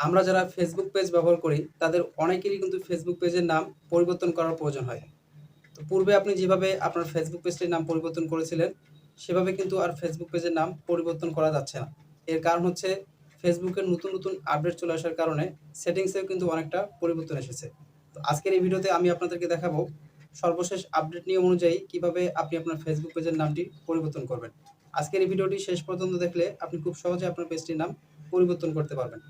আমরা যারা Facebook page ব্যবহার করি, তাদের অনেকেরই কিন্তু ফেসবুক পেজের নাম পরিবর্তন করার প্রয়োজন হয়। তো পূর্বে আপনি যেভাবে আপনার ফেসবুক পেজটির নাম পরিবর্তন করেছিলেন, সেভাবে কিন্তু আর ফেসবুক পেজের নাম পরিবর্তন করা যাচ্ছে না। এর কারণ হচ্ছে ফেসবুকের নতুন নতুন আপডেট চলে আসার কারণে সেটিংসেও কিন্তু অনেকটা পরিবর্তন এসেছে। তো আজকের এই ভিডিওতে আমি আপনাদেরকে দেখাবো সর্বশেষ আপডেট নিয়ম অনুযায়ী কীভাবে আপনি আপনার ফেসবুক পেজের নামটি পরিবর্তন করবেন। আজকের এই ভিডিওটি শেষ পর্যন্ত দেখলে আপনি খুব সহজে আপনার পেজটির নাম পরিবর্তন করতে পারবেন।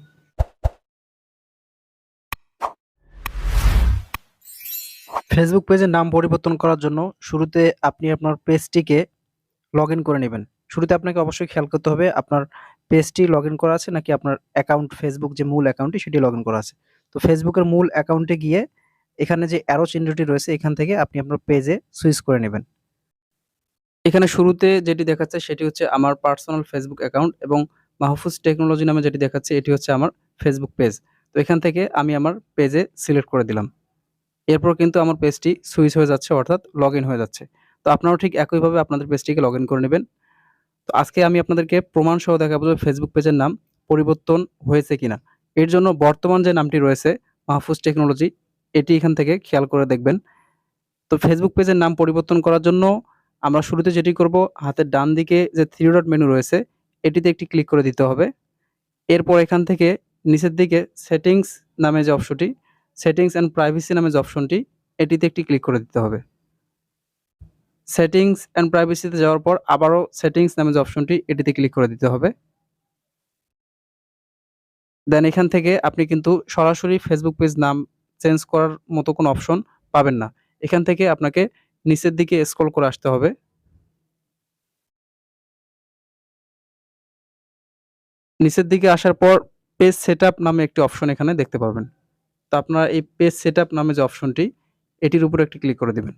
ফেসবুক পেজের নাম পরিবর্তন করার জন্য শুরুতে আপনি আপনার পেজটিকে লগ করে নেবেন। শুরুতে আপনাকে অবশ্যই খেয়াল করতে হবে, আপনার পেজটি লগ করা আছে নাকি আপনার অ্যাকাউন্ট ফেসবুক যে মূল অ্যাকাউন্টটি সেটি লগ করা আছে। তো ফেসবুকের মূল অ্যাকাউন্টে গিয়ে এখানে যে অ্যারো চিহ্নটি রয়েছে, এখান থেকে আপনি আপনার পেজে সুইচ করে নেবেন। এখানে শুরুতে যেটি দেখাচ্ছে সেটি হচ্ছে আমার পার্সোনাল ফেসবুক অ্যাকাউন্ট এবং মাহফুজ টেকনোলজি নামে যেটি দেখাচ্ছে, এটি হচ্ছে আমার ফেসবুক পেজ তো এখান থেকে আমি আমার পেজে সিলেক্ট করে দিলাম। এরপর কিন্তু আমার পেজটি সুইচ হয়ে যাচ্ছে, অর্থাৎ লগ হয়ে যাচ্ছে। তো আপনারাও ঠিক একইভাবে আপনাদের পেজটিকে লগ করে নেবেন। তো আজকে আমি আপনাদেরকে প্রমাণ সহ দেখাবো যে ফেসবুক পেজের নাম পরিবর্তন হয়েছে কিনা। এর জন্য বর্তমান যে নামটি রয়েছে, মাহফুজ টেকনোলজি, এটি এখান থেকে খেয়াল করে দেখবেন। তো ফেসবুক পেজের নাম পরিবর্তন করার জন্য আমরা শুরুতে যেটি করব, হাতের ডান দিকে যে থ্রি ডট মেনু রয়েছে, এটিতে একটি ক্লিক করে দিতে হবে। এরপর এখান থেকে নিচের দিকে সেটিংস নামে যে অপশনটি সেটিংস অ্যান্ড প্রাইভেসি নামে যে অপশনটি এটিতে একটি ক্লিক করে দিতে হবে। সেটিংস অ্যান্ড প্রাইভেসিতে যাওয়ার পর আবারও সেটিংস নামে যে অপশনটি এটিতে ক্লিক করে দিতে হবে। দেন এখান থেকে আপনি কিন্তু সরাসরি ফেসবুক পেজ নাম চেঞ্জ করার মতো কোনো অপশন পাবেন না। এখান থেকে আপনাকে নিচের দিকে স্ক্রল করে আসতে হবে। নিচের দিকে আসার পর পেজ সেটআপ নামে একটি অপশন এখানে দেখতে পারবেন। তো আপনারা এই পেজ সেটআপ নামে যে অপশনটি এটির উপর একটি ক্লিক করে দিবেন।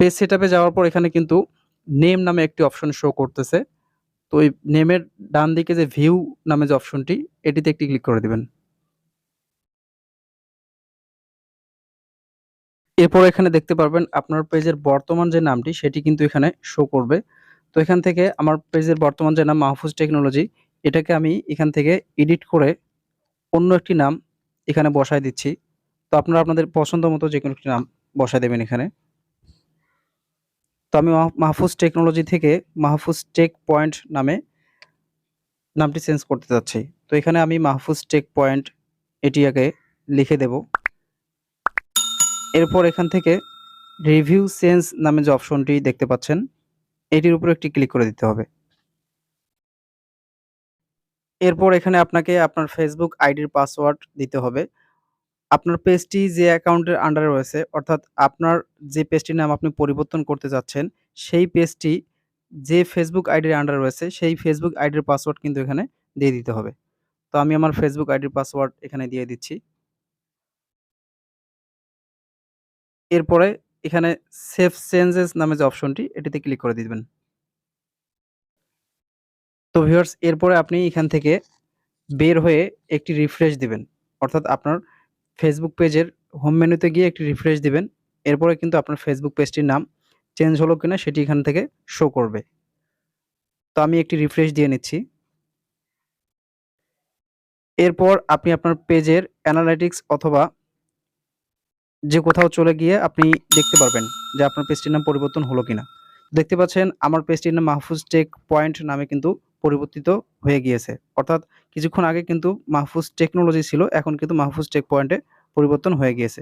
পেজ সেটআপে যাওয়ার পর এখানে কিন্তু নেম নামে একটি অপশন শো করতেছে। তো ওই নেমের ডান দিকে যে ভিউ নামে যে অপশনটি এটিতে একটি ক্লিক করে দিবেন। এরপর এখানে দেখতে পারবেন আপনার পেজের বর্তমান যে নামটি, সেটি কিন্তু এখানে শো করবে। তো এখান থেকে আমার পেজের বর্তমান যে নাম মাহফুজ টেকনোলজি, এটাকে আমি এখান থেকে এডিট করে অন্য একটি নাম এখানে বসায় দিচ্ছি। তো আপনারা আপনাদের পছন্দ মতো যে কোনো একটি নাম বসায় দেবেন এখানে। তো আমি মাহ- মাহফুজ টেকনোলজি থেকে মাহফুজ টেক পয়েন্ট নামে নামটি চেঞ্জ করতে যাচ্ছি তো এখানে আমি মাহফুজ টেক পয়েন্ট এটি আগে লিখে দেব। এরপর এখান থেকে রিভিউ চেঞ্জ নামে যে অপশনটি দেখতে পাচ্ছেন, এটির উপর একটি ক্লিক করে দিতে হবে। এরপর এখানে আপনাকে আপনার ফেসবুক আইডির পাসওয়ার্ড দিতে হবে। আপনার পেজটি যে অ্যাকাউন্টের আন্ডারে রয়েছে, অর্থাৎ আপনার যে পেজটির নাম আপনি পরিবর্তন করতে যাচ্ছেন, সেই পেজটি যে ফেসবুক আইডির আন্ডারে রয়েছে, সেই ফেসবুক আইডির পাসওয়ার্ড কিন্তু এখানে দিয়ে দিতে হবে। তো আমি আমার ফেসবুক আইডির পাসওয়ার্ড এখানে দিয়ে দিচ্ছি। এরপরে এখানে সেভ চেঞ্জেস নামে যে অপশনটি এটিতে ক্লিক করে দিবেন। তো ভিউয়ার্স এরপরে আপনি এখান থেকে বের হয়ে একটি রিফ্রেশ দিবেন। অর্থাৎ আপনার ফেসবুক পেজের হোম মেনুতে গিয়ে একটি রিফ্রেশ দিবেন। এরপরে কিন্তু আপনার ফেসবুক পেজটির নাম চেঞ্জ হলো কিনা সেটি এখান থেকে শো করবে। তো আমি একটি রিফ্রেশ দিয়ে নিচ্ছি। এরপর আপনি আপনার পেজের অ্যানালাইটিক্স অথবা যে কোথাও চলে গিয়ে আপনি দেখতে পারবেন যে আপনার পেজটির নাম পরিবর্তন হলো কিনা। দেখতে পাচ্ছেন, আমার পেজটির নাম মাহফুজ টেক পয়েন্ট নামে কিন্তু পরিবর্তিত হয়ে গিয়েছে। অর্থাৎ কিছুক্ষণ আগে কিন্তু মাহফুজ টেকনোলজি ছিল, এখন কিন্তু মাহফুজ টেক পয়েন্টে পরিবর্তন হয়ে গিয়েছে।